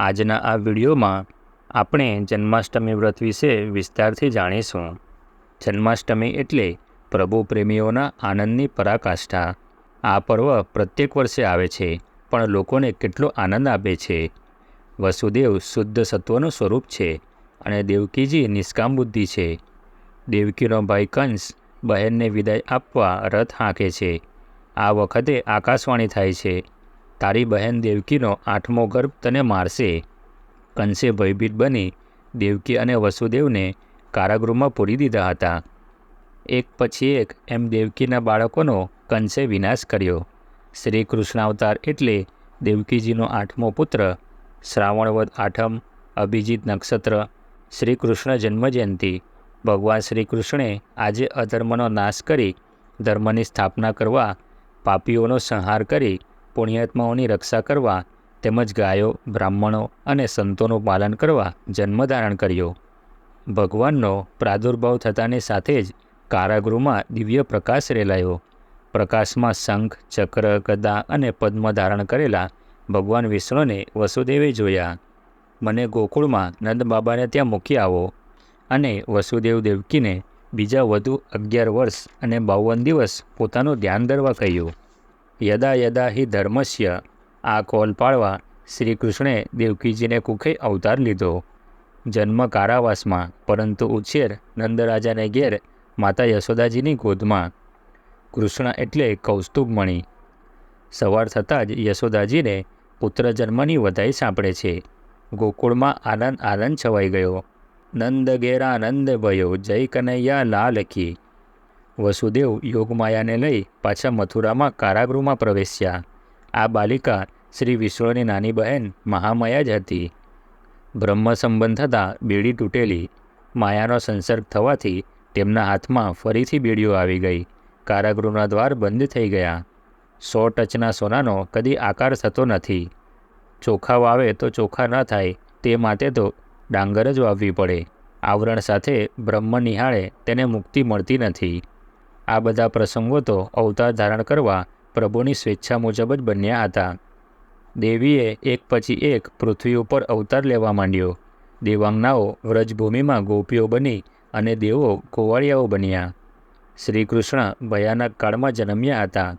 આજના આ વિડીયોમાં આપણે જન્માષ્ટમી વ્રત વિશે વિસ્તારથી જાણીશું. જન્માષ્ટમી એટલે પ્રભુ પ્રેમીઓના આનંદની પરાકાષ્ઠા. આ પર્વ પ્રત્યેક વર્ષે આવે છે, પણ લોકોને કેટલો આનંદ આપે છે? વસુદેવ શુદ્ધ સત્વનું સ્વરૂપ છે અને દેવકીજી નિષ્કામ બુદ્ધિ છે. દેવકીનો ભાઈ કંસ બહેનને વિદાય આપવા રથ હાંકે છે. આ વખતે આકાશવાણી થાય છે. તારી બહેન દેવકીનો આઠમો ગર્ભ તને મારશે. કંસે ભયભીત બની દેવકી અને વસુદેવને કારાગૃહમાં પૂરી દીધા હતા. એક પછી એક એમ દેવકીના બાળકોનો કંસે વિનાશ કર્યો. શ્રી કૃષ્ણાવતાર એટલે દેવકીજીનો આઠમો પુત્ર, શ્રાવણવદ આઠમ, અભિજીત નક્ષત્ર શ્રી કૃષ્ણ જન્મજયંતિ. ભગવાન શ્રી કૃષ્ણે આજે અધર્મનો નાશ કરી ધર્મની સ્થાપના કરવા પાપીઓનો સંહાર કરી પુણ્યાત્માઓની રક્ષા કરવા તેમજ ગાયો, બ્રાહ્મણો અને સંતોનું પાલન કરવા જન્મ ધારણ કર્યો. ભગવાનનો પ્રાદુર્ભાવ થતાની સાથે જ કારાગૃહમાં દિવ્ય પ્રકાશ રેલાયો. પ્રકાશમાં શંખ, ચક્ર, ગદા અને પદ્મ ધારણ કરેલા ભગવાન વિષ્ણુને વસુદેવે જોયા. મને ગોકુળમાં નંદબાબાને ત્યાં મૂકી આવો અને વસુદેવ દેવકીને બીજા વધુ અગિયાર વર્ષ અને બાવન દિવસ પોતાનું ધ્યાન ધરવા કહ્યું. યદા યદા હિ ધર્મસ્ય. આ કોલ પાડવા શ્રી કૃષ્ણે દેવકીજીને કુખે અવતાર લીધો. જન્મ કારાવાસમાં, પરંતુ ઉછેર નંદરાજાને ઘેર માતા યશોદાજીની ગોદમાં. કૃષ્ણ એટલે કૌસ્તુભમણી. સવાર થતાં જ યશોદાજીને પુત્ર જન્મની વધાઈ સાંપડે છે. ગોકુળમાં આનંદ આનંદ છવાઈ ગયો. નંદ ઘેરા આનંદ ભયો, જય કનૈયા લાલકી વસુદેવ યોગમાયાને લઈ પાછા મથુરામાં કારાગૃહમાં પ્રવેશ્યા. આ બાલિકા શ્રી વિષ્ણુની નાની બહેન મહામાયા જ હતી. બ્રહ્મ સંબંધ થતાં બેડી તૂટેલી. માયાનો સંસર્ગ થવાથી તેમના હાથમાં ફરીથી બેડીઓ આવી ગઈ. કારાગૃહના દ્વાર બંધ થઈ ગયા. સો ટચના સોનાનો કદી આકાર થતો નથી. ચોખા વાવે તો ચોખા ન થાય, તે માટે તો ડાંગર જ વાવવી પડે. આવરણ સાથે બ્રહ્મ નિહાળે તેને મુક્તિ મળતી નથી. આ બધા પ્રસંગો તો અવતાર ધારણ કરવા પ્રભુની સ્વેચ્છા મુજબ જ બન્યા હતા. દેવીએ એક પછી એક પૃથ્વી ઉપર અવતાર લેવા માંડ્યો. દેવાંગનાઓ વ્રજભૂમિમાં ગોપીઓ બની અને દેવો ગોવાળિયાઓ બન્યા. શ્રી કૃષ્ણ ભયાનક કાળમાં જન્મ્યા હતા.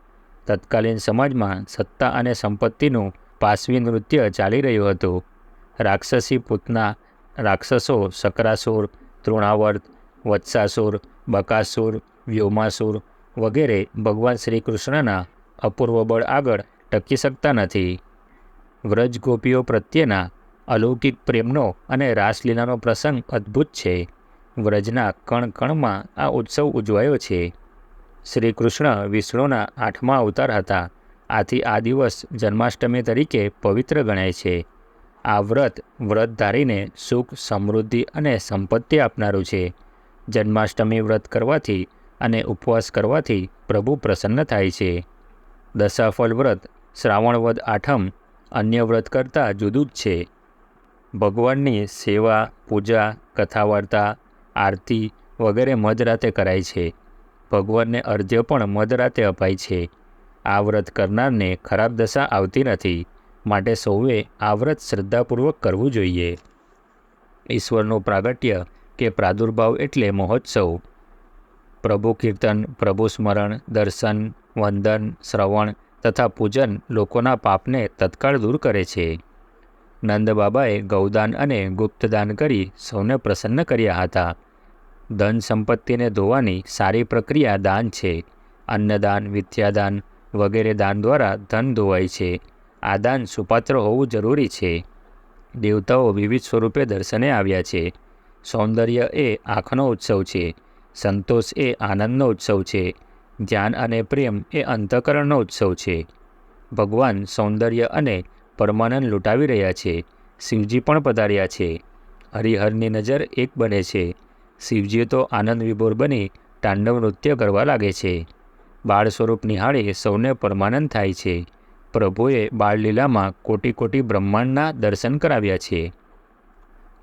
તત્કાલીન સમાજમાં સત્તા અને સંપત્તિનું પાસવી નૃત્ય ચાલી રહ્યું હતું. રાક્ષસી પૂતના રાક્ષસો શકરાસુર તૃણાવર્ત, વત્સાસુર, બકાસુર વ્યોમાસુર વગેરે ભગવાન શ્રી કૃષ્ણના અપૂર્વ બળ આગળ ટકી શકતા નથી. વ્રજ ગોપીઓ પ્રત્યેના અલૌકિક પ્રેમનો અને રાસલીલાનો પ્રસંગ અદ્ભુત છે. વ્રજના કણ કણમાં આ ઉત્સવ ઉજવાયો છે. શ્રી કૃષ્ણ વિષ્ણુના આઠમા અવતાર હતા. આથી આ દિવસ જન્માષ્ટમી તરીકે પવિત્ર ગણાય છે. આ વ્રત વ્રત ધારીને સુખ સમૃદ્ધિ અને સંપત્તિ આપનારું છે. જન્માષ્ટમી વ્રત કરવાથી અને ઉપવાસ કરવાથી પ્રભુ પ્રસન્ન થાય છે. દશાફળ વ્રત શ્રાવણવદ આઠમ, અન્ય વ્રત કરતાં જુદું જ છે. ભગવાનની સેવા, પૂજા કથા વાર્તા આરતી વગેરે મધરાતે કરાય છે. ભગવાનને અર્ધ્ય પણ મધરાતે અપાય છે. આ વ્રત કરનારને ખરાબ દશા આવતી નથી, માટે સૌએ આ વ્રત શ્રદ્ધાપૂર્વક કરવું જોઈએ. ઈશ્વરનું પ્રાગટ્ય કે પ્રાદુર્ભાવ એટલે મહોત્સવ. પ્રભુ કીર્તન, પ્રભુ સ્મરણ, દર્શન, વંદન, શ્રવણ તથા પૂજન લોકોના પાપને તત્કાળ દૂર કરે છે. નંદ બાબાએ ગૌદાન અને ગુપ્તદાન કરી સૌને પ્રસન્ન કર્યા હતા. ધન સંપત્તિને ધોવાની સારી પ્રક્રિયા દાન છે. અન્નદાન, વિદ્યાદાન વગેરે દાન દ્વારા ધન ધોવાય છે. આ દાન સુપાત્ર હોવું જરૂરી છે. દેવતાઓ વિવિધ સ્વરૂપે દર્શને આવ્યા છે. સૌંદર્ય એ આંખનો ઉત્સવ છે. સંતોષ એ આનંદનો ઉત્સવ છે. ધ્યાન અને પ્રેમ એ અંતઃકરણનો ઉત્સવ છે. ભગવાન સૌંદર્ય અને પરમાનંદ લૂંટાવી રહ્યા છે. શિવજી પણ પધાર્યા છે. હરિહરની નજર એક બને છે. શિવજી તો આનંદ વિભોર બની તાંડવ નૃત્ય કરવા લાગે છે. બાળ સ્વરૂપ નિહાળે સૌને પરમાનંદ થાય છે. પ્રભુએ બાળલીલામાં કોટી કોટી બ્રહ્માંડના દર્શન કરાવ્યા છે.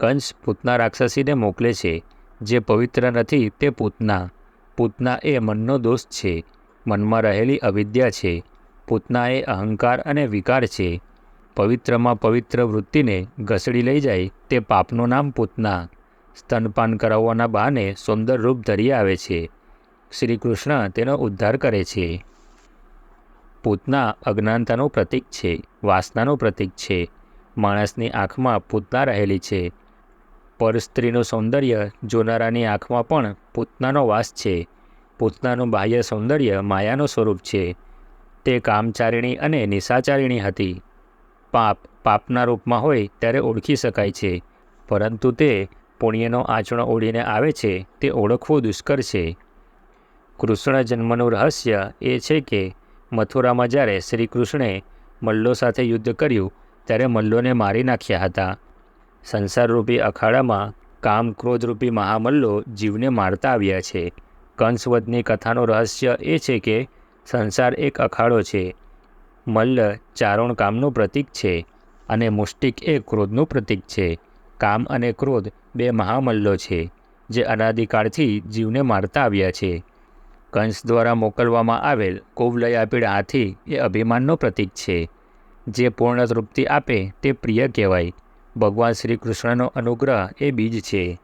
કંસ પૂતના રાક્ષસીને મોકલે છે. જે પવિત્ર નથી તે પૂતના. પૂતના એ મનનો દોષ છે. મનમાં રહેલી અવિદ્યા છે. પૂતના એ અહંકાર અને વિકાર છે. પવિત્રમાં પવિત્ર વૃત્તિને ઘસડી લઈ જાય તે પાપનું નામ પૂતના. સ્તનપાન કરાવવાના બહાને સુંદર રૂપ ધરી આવે છે. શ્રી કૃષ્ણ તેનો ઉદ્ધાર કરે છે. પૂતના અજ્ઞાનતાનું પ્રતીક છે. વાસનાનું પ્રતીક છે. માણસની આંખમાં પૂતના રહેલી છે. પર સ્ત્રીનું સૌંદર્ય જોનારાની આંખમાં પણ પૂતનાનો વાસ છે. પૂતનાનું બાહ્ય સૌંદર્ય માયાનું સ્વરૂપ છે. તે કામચારિણી અને નિશાચારિણી હતી. પાપ પાપના રૂપમાં હોય ત્યારે ઓળખી શકાય છે. પરંતુ તે પુણ્યનો આંચણો ઓળીને આવે છે, તે ઓળખવું દુષ્કર છે. કૃષ્ણ જન્મનું રહસ્ય એ છે કે મથુરામાં જ્યારે શ્રી કૃષ્ણે મલ્લો સાથે યુદ્ધ કર્યું, ત્યારે મલ્લોને મારી નાખ્યા હતા. સંસારરૂપી અખાડામાં કામ ક્રોધરૂપી મહામલ્લો જીવને મારતા આવ્યા છે. કંસવધની કથાનું રહસ્ય એ છે કે સંસાર એક અખાડો છે. મલ્લ ચારણ કામનું પ્રતીક છે અને મુષ્ટિક એ ક્રોધનું પ્રતીક છે. કામ અને ક્રોધ બે મહામલ્લો છે જે અનાદિકાળથી જીવને મારતા આવ્યા છે. કંસ દ્વારા મોકલવામાં આવેલ કુવલયાપીડ હાથી એ અભિમાનનો પ્રતીક છે. જે પૂર્ણ તૃપ્તિ આપે તે પ્રિય કહેવાય. ભગવાન શ્રી કૃષ્ણનો અનુગ્રહ એ બીજ છે.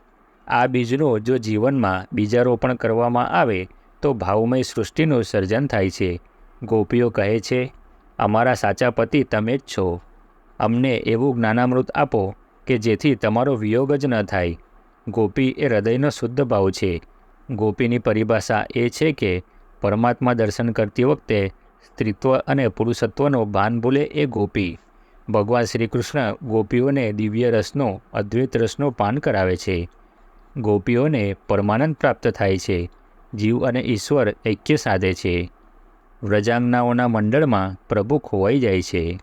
આ બીજનું જો જીવનમાં બીજારોપણ કરવામાં આવે, તો ભાવમય સૃષ્ટિનું સર્જન થાય છે. ગોપીઓ કહે છે, અમારા સાચા પતિ તમે જ છો. અમને એવું જ્ઞાનામૃત આપો કે જેથી તમારો વિયોગ જ ન થાય. ગોપી એ હૃદયનો શુદ્ધ ભાવ છે. ગોપીની પરિભાષા એ છે કે પરમાત્મા દર્શન કરતી વખતે સ્ત્રીત્વ અને પુરુષત્વનો ભાન ભૂલે એ ગોપી. ભગવાન શ્રી કૃષ્ણ ગોપીઓને દિવ્ય રસનો, અદ્વૈત રસનો પાન કરાવે છે. ગોપીઓને પરમાનંદ પ્રાપ્ત થાય છે. જીવ અને ઈશ્વર ઐક્ય સાધે છે. વ્રજાંગનાઓના મંડળમાં પ્રભુ ખોવાઈ જાય છે.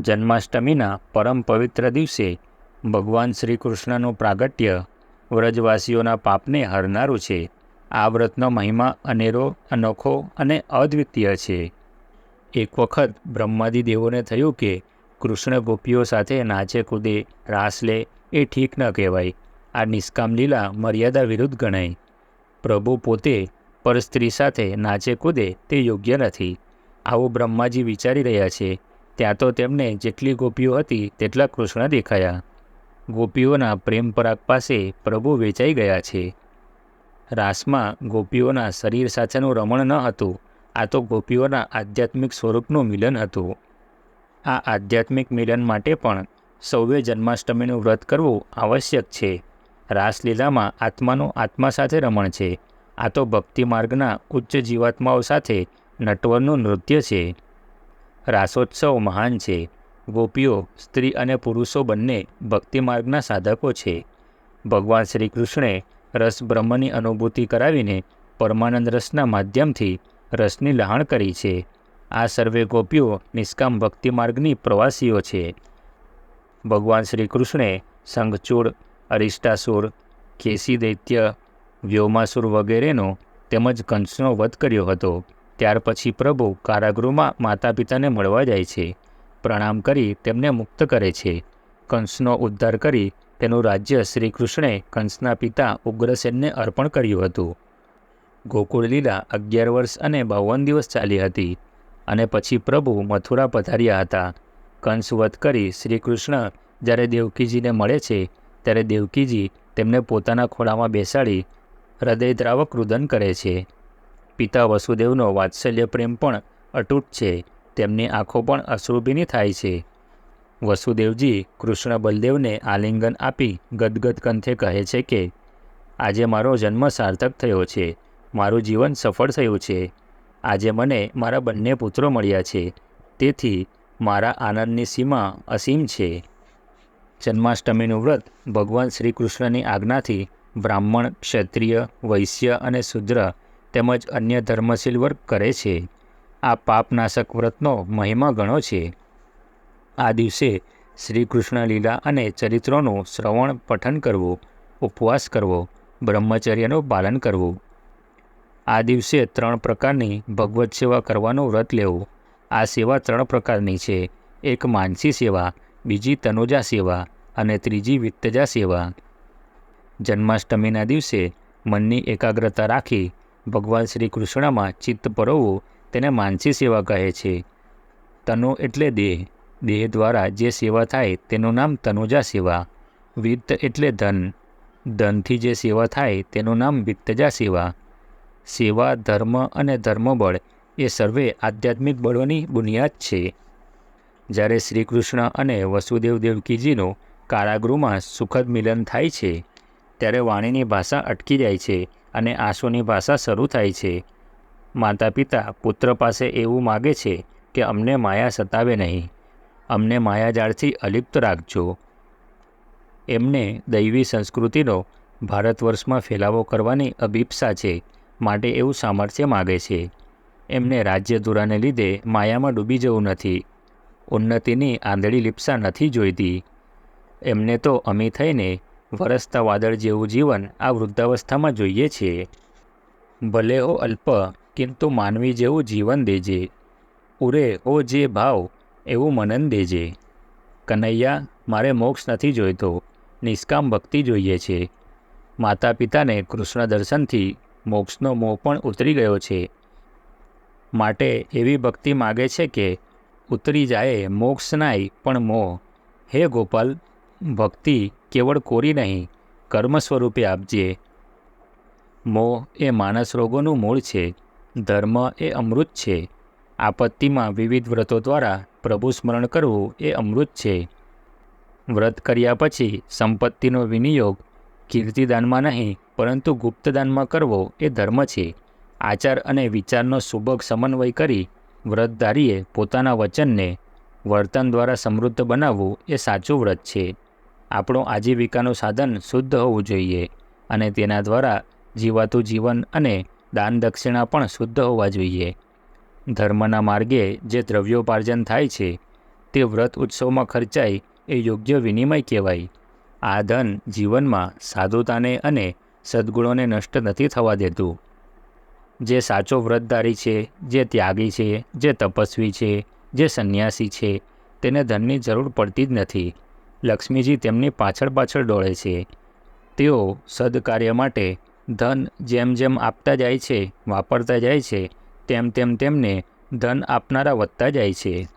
જન્માષ્ટમીના પરમ પવિત્ર દિવસે ભગવાન શ્રી કૃષ્ણનું પ્રાગટ્ય વ્રજવાસીઓના પાપને હરનારું છે. આ વ્રતનો મહિમા અનેરો, અનોખો અને અદ્વિતીય છે. એક વખત બ્રહ્માદિ દેવોને થયું કે કૃષ્ણ ગોપીઓ સાથે નાચે કૂદે, રાસ લે, એ ઠીક ન કહેવાય. આ નિષ્કામ લીલા મર્યાદા વિરુદ્ધ ગણાય. પ્રભુ પોતે પર સ્ત્રી સાથે નાચે કૂદે તે યોગ્ય નથી. આવું બ્રહ્માજી વિચારી રહ્યા છે. ત્યાં તો તેમને જેટલી ગોપીઓ હતી તેટલા કૃષ્ણ દેખાયા. ગોપીઓના પ્રેમ પરાગ પાસે પ્રભુ વેચાઈ ગયા છે. રાસમાં ગોપીઓના શરીર સાથેનું રમણ ન હતું. આ તો ગોપીઓના આધ્યાત્મિક સ્વરૂપનું મિલન હતું. આ આધ્યાત્મિક મિલન માટે પણ સૌએ જન્માષ્ટમીનું વ્રત કરવું આવશ્યક છે. રાસલીલામાં આત્માનું આત્મા સાથે રમણ છે. આ તો ભક્તિ માર્ગના ઉચ્ચ જીવાત્માઓ સાથે નટવરનું નૃત્ય છે. રાસોત્સવ મહાન છે. ગોપીઓ, સ્ત્રી અને પુરુષો બંને ભક્તિ માર્ગના સાધકો છે. ભગવાન શ્રી કૃષ્ણે રસ બ્રહ્મની અનુભૂતિ કરાવીને પરમાનંદ રસના માધ્યમથી રસની લહાણ કરી છે. આ સર્વે ગોપીઓ નિષ્કામ ભક્તિ માર્ગની પ્રવાસીઓ છે. ભગવાન શ્રી કૃષ્ણે સંઘચૂડ, અરિષ્ટાસુર, કેસી દૈત્ય, વ્યોમાસુર વગેરેનો તેમજ કંસનો વધ કર્યો હતો. ત્યાર પછી પ્રભુ કારાગૃહમાં માતા પિતાને મળવા જાય છે. પ્રણામ કરી તેમને મુક્ત કરે છે. કંસનો ઉદ્ધાર કરી તેનું રાજ્ય શ્રી કૃષ્ણે કંસના પિતા ઉગ્રસેનને અર્પણ કર્યું હતું. ગોકુળ લીલા અગિયાર વર્ષ અને બાવન દિવસ ચાલી હતી. અને પછી પ્રભુ મથુરા પધાર્યા હતા. કંસ વધ કરી શ્રી કૃષ્ણ જ્યારે દેવકીજીને મળે છે, ત્યારે દેવકીજી તેમને પોતાના ખોળામાં બેસાડી હૃદયદ્રાવક રુદન કરે છે. પિતા વસુદેવનો વાત્સલ્ય પ્રેમ પણ અતૂટ છે. તેમની આંખો પણ અશ્રુભીની થાય છે. વસુદેવજી કૃષ્ણ બલદેવને આલિંગન આપી ગદગદ કંઠે કહે છે કે, આજે મારો જન્મ સાર્થક થયો છે. મારું જીવન સફળ થયું છે. આજે મને મારા બંને પુત્રો મળ્યા છે. તેથી મારા આનંદની સીમા અસીમ છે. જન્માષ્ટમીનું વ્રત ભગવાન શ્રી કૃષ્ણની આજ્ઞાથી બ્રાહ્મણ, ક્ષત્રિય, વૈશ્ય અને શુદ્ર તેમજ અન્ય ધર્મશીલ વર્ગ કરે છે. આ પાપનાશક વ્રતનો મહિમા ઘણો છે. આ દિવસે શ્રી કૃષ્ણ લીલા અને ચરિત્રોનું શ્રવણ, પઠન કરવું, ઉપવાસ કરવો, બ્રહ્મચર્યનું પાલન કરવું આ દિવસે ત્રણ પ્રકારની ભગવત સેવા કરવાનું વ્રત લેવું. આ સેવા ત્રણ પ્રકારની છે. એક માનસી સેવા, બીજી તનોજા સેવા અને ત્રીજી વિત્તજા સેવા. જન્માષ્ટમીના દિવસે મનની એકાગ્રતા રાખી ભગવાન શ્રી કૃષ્ણમાં ચિત્ત પરોવવું તેને માનસી સેવા કહે છે. તનુ એટલે દેહ. દેહ દ્વારા જે સેવા થાય તેનું નામ તનુજા સેવા. વિત્ત એટલે ધન. ધનથી જે સેવા થાય તેનું નામ વિત્તજા સેવા. સેવા, ધર્મ અને ધર્મબળ એ સર્વે આધ્યાત્મિક બળોની બુનિયાદ છે. જ્યારે શ્રી કૃષ્ણ અને વસુદેવ દેવકીજીનું કારાગૃહમાં સુખદ મિલન થાય છે, ત્યારે વાણીની ભાષા અટકી જાય છે અને આંસુની ભાષા શરૂ થાય છે. માતા પિતા પુત્ર પાસે એવું માગે છે કે અમને માયા સતાવે નહીં. અમને માયાજાળથી અલિપ્ત રાખજો. એમને દૈવી સંસ્કૃતિનો ભારત વર્ષમાં ફેલાવો કરવાની અભિપ્સા છે. માટે એવું સામર્થ્ય માગે છે. એમને રાજ્ય દુરાને લીધે માયામાં ડૂબી જવું નથી. ઉન્નતિની આંધળી લિપ્સા નથી જોઈતી. એમને તો અમી થઈને વરસતા વાદળ જેવું જીવન આ વૃદ્ધાવસ્થામાં જોઈએ છીએ ભલે ઓ અલ્પ, કિંતુ માનવી જેવું જીવન દેજે. ઉરે ઓ જે ભાવ, એવું મનન દેજે. કનૈયા, મારે મોક્ષ નથી જોઈતો. નિષ્કામ ભક્તિ જોઈએ છે. માતા પિતાને કૃષ્ણ દર્શનથી મોક્ષનો મોહ પણ ઉતરી ગયો છે. માટે એવી ભક્તિ માગે છે કે ઉતરી જાય મોક્ષ નાય પણ મોહ. હે ગોપાલ, ભક્તિ કેવળ કોરી નહીં, કર્મ સ્વરૂપે આપજે. મોહ એ માનસ રોગોનું મૂળ છે, ધર્મ એ અમૃત છે. આપત્તિમાં વિવિધ વ્રતો દ્વારા પ્રભુ સ્મરણ કરવું એ અમૃત છે. વ્રત કર્યા પછી સંપત્તિનો વિનિયોગ કીર્તિદાનમાં નહીં પરંતુ ગુપ્તદાનમાં કરવો એ ધર્મ છે. આચાર અને વિચારનો સુબક સમન્વય કરી વ્રતધારીએ પોતાના વચનને વર્તન દ્વારા સમૃદ્ધ બનાવવું એ સાચું વ્રત છે. આપણું આજીવિકાનું સાધન શુદ્ધ હોવું જોઈએ અને તેના દ્વારા જીવાતું જીવન અને દાન દક્ષિણા પણ શુદ્ધ હોવા જોઈએ. ધર્મના માર્ગે જે દ્રવ્યોપાર્જન થાય છે, તે વ્રત ઉત્સવમાં ખર્ચાય એ યોગ્ય વિનિમય કહેવાય. આ ધન જીવનમાં સાધુતાને અને સદ્ગુણોને નષ્ટ નથી થવા દેતું. જે સાચો વ્રતધારી છે, જે ત્યાગી છે, જે તપસ્વી છે, જે સંન્યાસી છે, તેને ધનની જરૂર પડતી જ નથી. લક્ષ્મીજી તેમની પાછળ પાછળ દોડે છે. તેઓ સદકાર્ય માટે ધન જેમ જેમ આપતા જાય છે, વાપરતા જાય છે, તેમ તેમ તેમને ધન આપનારા વધતા જાય છે.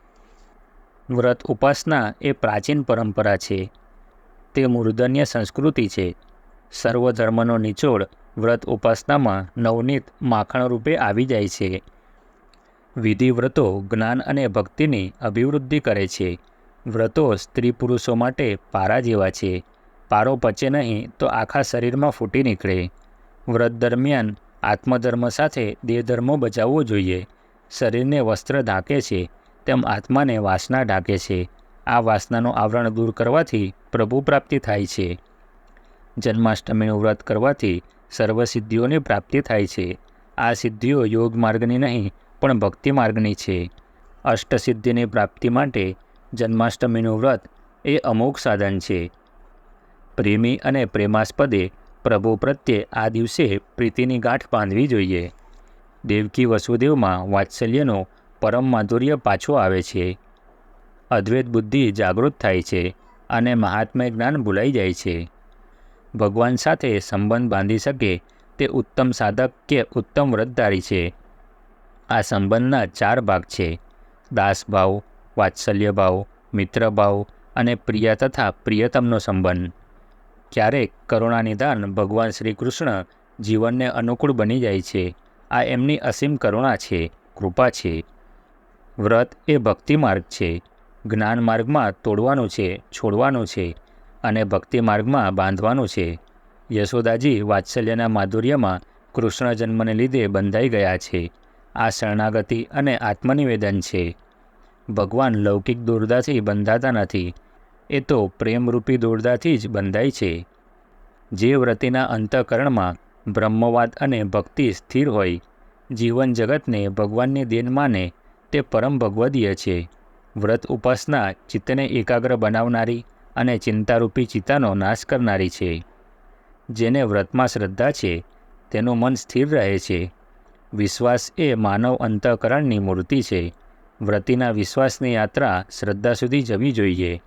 વ્રત ઉપાસના એ પ્રાચીન પરંપરા છે. તે મૂર્ધન્ય સંસ્કૃતિ છે. સર્વ ધર્મનો નિચોડ વ્રત ઉપાસનામાં નવનીત માખણ રૂપે આવી જાય છે. વિધિ વ્રતો જ્ઞાન અને ભક્તિની અભિવૃદ્ધિ કરે છે. વ્રતો સ્ત્રી પુરુષો માટે પારા જેવા છે. પારો પચે નહીં તો આખા શરીરમાં ફૂટી નીકળે. વ્રત દરમિયાન આત્મધર્મ સાથે દેહધર્મો બચાવવો જોઈએ. શરીરને વસ્ત્ર ઢાંકે છે, તેમ આત્માને વાસના ઢાંકે છે. આ વાસનાનું આવરણ દૂર કરવાથી પ્રભુ પ્રાપ્તિ થાય છે. જન્માષ્ટમીનું વ્રત કરવાથી સર્વસિદ્ધિઓની પ્રાપ્તિ થાય છે. આ સિદ્ધિઓ યોગ માર્ગની નહીં, પણ ભક્તિ માર્ગની છે. અષ્ટસિદ્ધિની પ્રાપ્તિ માટે જન્માષ્ટમીનું વ્રત એ અમોઘ સાધન છે. પ્રેમી અને પ્રેમાસ્પદે પ્રભુ પ્રત્યે આ દિવસે પ્રીતિની ગાંઠ બાંધવી જોઈએ. દેવકી વસુદેવમાં વાત્સલ્યનો પરમ માધુર્ય પાછો આવે છે. અદ્વૈત બુદ્ધિ જાગૃત થાય છે અને મહાત્મય જ્ઞાન ભૂલાઈ જાય છે. ભગવાન સાથે સંબંધ બાંધી શકે તે ઉત્તમ સાધક કે ઉત્તમ વ્રતધારી છે. આ સંબંધના ચાર ભાગ છે. દાસભાવ વાત્સલ્યભાવ મિત્રભાવ અને પ્રિય તથા પ્રિયતમનો સંબંધ. ક્યારેક કરુણાનિધાન ભગવાન શ્રી કૃષ્ણ જીવનને અનુકૂળ બની જાય છે. આ એમની અસીમ કરુણા છે, કૃપા છે. વ્રત એ ભક્તિ માર્ગ છે. જ્ઞાન માર્ગમાં તોડવાનું છે, છોડવાનું છે. અને ભક્તિ માર્ગમાં બાંધવાનું છે. યશોદાજી વાત્સલ્યના માધુર્યમાં કૃષ્ણ જન્મને લીધે બંધાઈ ગયા છે. આ શરણાગતિ અને આત્મનિવેદન છે. ભગવાન લૌકિક દોરદાથી બંધાતા નથી. એ તો પ્રેમરૂપી દોરદાથી જ બંધાય છે. જે વ્રતિના અંતઃકરણમાં બ્રહ્મવાદ અને ભક્તિ સ્થિર હોય. જીવન જગતને ભગવાનની દેન માને તે પરમ ભગવદીય છે. વ્રત ઉપાસના ચિત્તને એકાગ્ર બનાવનારી અને ચિંતારૂપી ચિત્તાનો નાશ કરનારી છે. જેને વ્રતમાં શ્રદ્ધા છે, તેનું મન સ્થિર રહે છે. વિશ્વાસ એ માનવ અંતઃકરણની મૂર્તિ છે. વ્રતિના વિશ્વાસની યાત્રા શ્રદ્ધા સુધી જવી જોઈએ.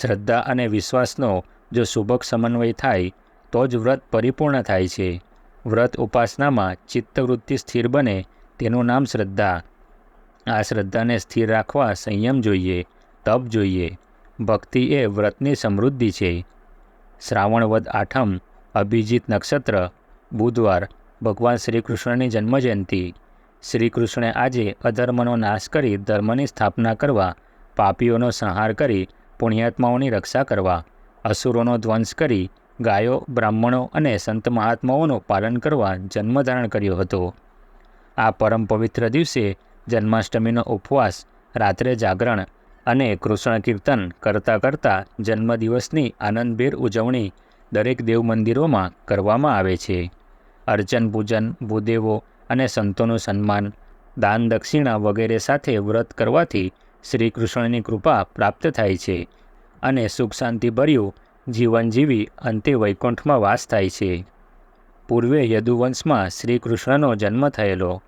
શ્રદ્ધા અને વિશ્વાસનો જો સુભક સમન્વય થાય, તો જ વ્રત પરિપૂર્ણ થાય છે. વ્રત ઉપાસનામાં ચિત્તવૃત્તિ સ્થિર બને, તેનું નામ શ્રદ્ધા. આ શ્રદ્ધાને સ્થિર રાખવા સંયમ જોઈએ, તપ જોઈએ. ભક્તિ એ વ્રતની સમૃદ્ધિ છે. શ્રાવણ વદ આઠમ, અભિજીત નક્ષત્ર, બુધવાર, ભગવાન શ્રી કૃષ્ણની જન્મજયંતિ. શ્રી આજે અધર્મનો નાશ કરી ધર્મની સ્થાપના કરવા, પાપીઓનો સંહાર કરી પુણ્યાત્માઓની રક્ષા કરવા, અસુરોનો ધ્વંસ કરી ગાયો, બ્રાહ્મણો અને સંત મહાત્માઓનું પાલન કરવા જન્મધારણ કર્યો હતો. આ પરમ પવિત્ર દિવસે જન્માષ્ટમીનો ઉપવાસ, રાત્રે જાગરણ અને કૃષ્ણ કીર્તન કરતાં કરતાં જન્મદિવસની આનંદભેર ઉજવણી દરેક દેવ મંદિરોમાં કરવામાં આવે છે. અર્ચન પૂજન, ભૂદેવો અને સંતોનું સન્માન, દાન દક્ષિણા વગેરે સાથે વ્રત કરવાથી શ્રી કૃષ્ણની કૃપા પ્રાપ્ત થાય છે અને સુખ શાંતિભર્યું જીવન જીવી અંતે વૈકુંઠમાં વાસ થાય છે. પૂર્વે યદુવંશમાં શ્રી કૃષ્ણનો જન્મ થયેલો.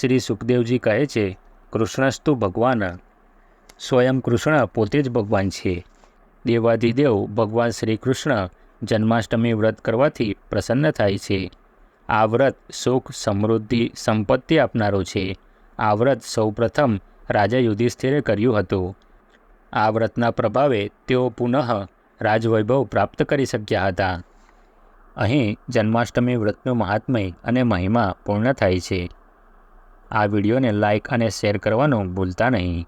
શ્રી સુખદેવજી કહે છે, કૃષ્ણસ્તુ ભગવાન સ્વયં કૃષ્ણ પોતે જ ભગવાન છે. દેવાધિદેવ ભગવાન શ્રી કૃષ્ણ જન્માષ્ટમી વ્રત કરવાથી પ્રસન્ન થાય છે. આ વ્રત સુખ, સમૃદ્ધિ, સંપત્તિ આપનારો છે. આ વ્રત સૌપ્રથમ રાજા યુધિષ્ઠિરે કર્યું હતું. આ વ્રતના પ્રભાવે તેઓ પુનઃ રાજવૈભવ પ્રાપ્ત કરી શક્યા હતા. અહીં જન્માષ્ટમી વ્રતનું મહાત્મય અને મહિમા પૂર્ણ થાય છે. આ વિડીયોને લાઇક અને શેર કરવાનું ભૂલતા નહીં.